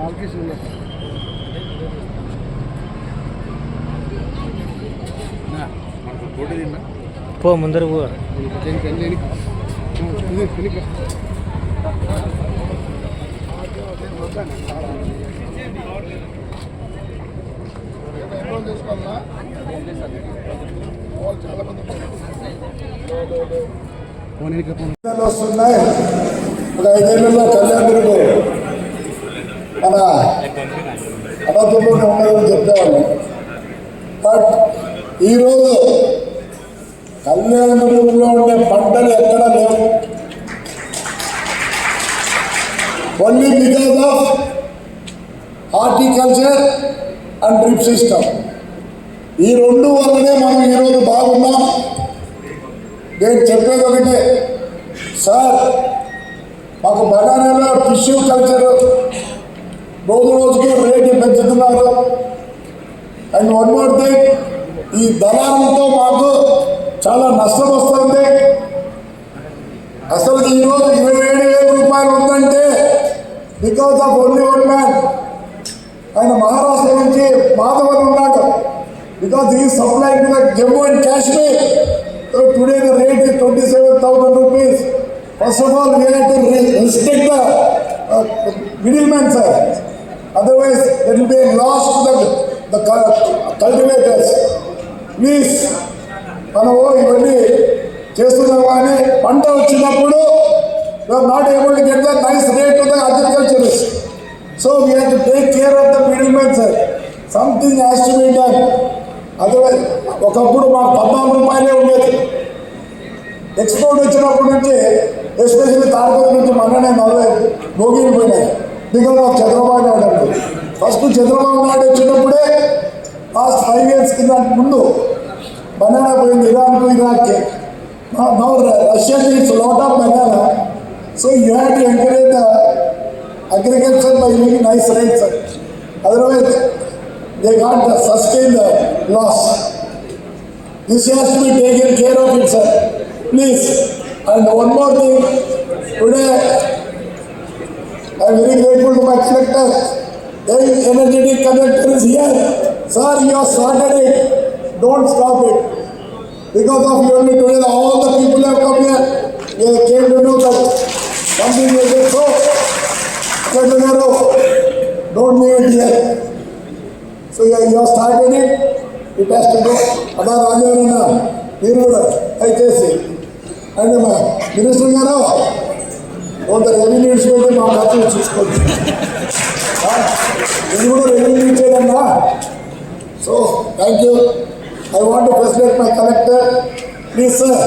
బాలకృష్ణ పో ముందర పో. వస్తున్నాయి. ఒక ఐదేళ్ళలో కళ్యాణుడు మన అనంతపురం ఉండదని చెప్పేవాళ్ళు. బట్ ఈరోజు కళ్యాణదుర్గంలో ఉండే పంటలు ఎక్కడ లేవు. Only because of horticulture and drip system ఈ రెండు వల్లనే మనం ఈరోజు బాగున్నాం. నేను చెప్పేది ఒకటే. సార్ మాకు బనానాలో టిష్యూ కల్చర్ రోజు రోజుకి రేటు పెంచుతున్నారు. అండ్ వన్ మోర్ థింగ్ ఈ దళాలతో మాకు చాలా నష్టం వస్తుంది. అసలు ఈరోజు ఇరవై ఏడు వేల రూపాయలు ఉందంటే because of only one man ఆయన మహారాష్ట్ర నుంచి మాధవన్ ఉన్నాడు. బికాస్ ఈ supply to the Jammu and Kashmir today the rate twenty seven thousand rupees first of all we to restrict the middle man sir otherwise that will be loss to the the cultivators please మనము ఇవన్నీ చేస్తున్నాం కానీ పంట వచ్చినప్పుడు not able to get the nice rate to the agriculturist so we have to take care of the middle man sir something has to be done otherwise ఒకప్పుడు మాకు పద్నాలుగు రూపాయలే ఉండేది. ఎక్స్పోర్ట్ వచ్చినప్పటి నుంచి ఎస్పెషల్లీ తాడపతి నుంచి మొన్ననే నలభై భోగిలు పోయినాయి. బికాస్ ఆఫ్ చంద్రబాబు నాయుడు అప్పుడు ఫస్ట్ చంద్రబాబు నాయుడు వచ్చినప్పుడే లాస్ట్ ఫైవ్ ఇయర్స్ కింద ముందు బనానా పోయింది ఇరాన్కు ఇరాక్కి now Russia it's lot of banana so you have to encourage the agriculture by giving nice rights. Otherwise they got the sustain the loss This has to be taken care of it, sir. Please. And one more thing, today I am very grateful to my collector. Young energetic collector is here. Sir, you have started it. Don't stop it. Because of you only today, all the people have come here. They came to know that something will be so. Secretary, don't leave it here. So you have started it it has to go అలా రాజేవరన్న మీరు కూడా దయచేసి and మా minister గారు కొంత revenue ఇచ్చిపోతే మా ఖర్చులు చూసుకోండి ఆ, ఇది కూడా revenue ఇచ్చేదన్నా so thank you I want to felicitate my collector please sir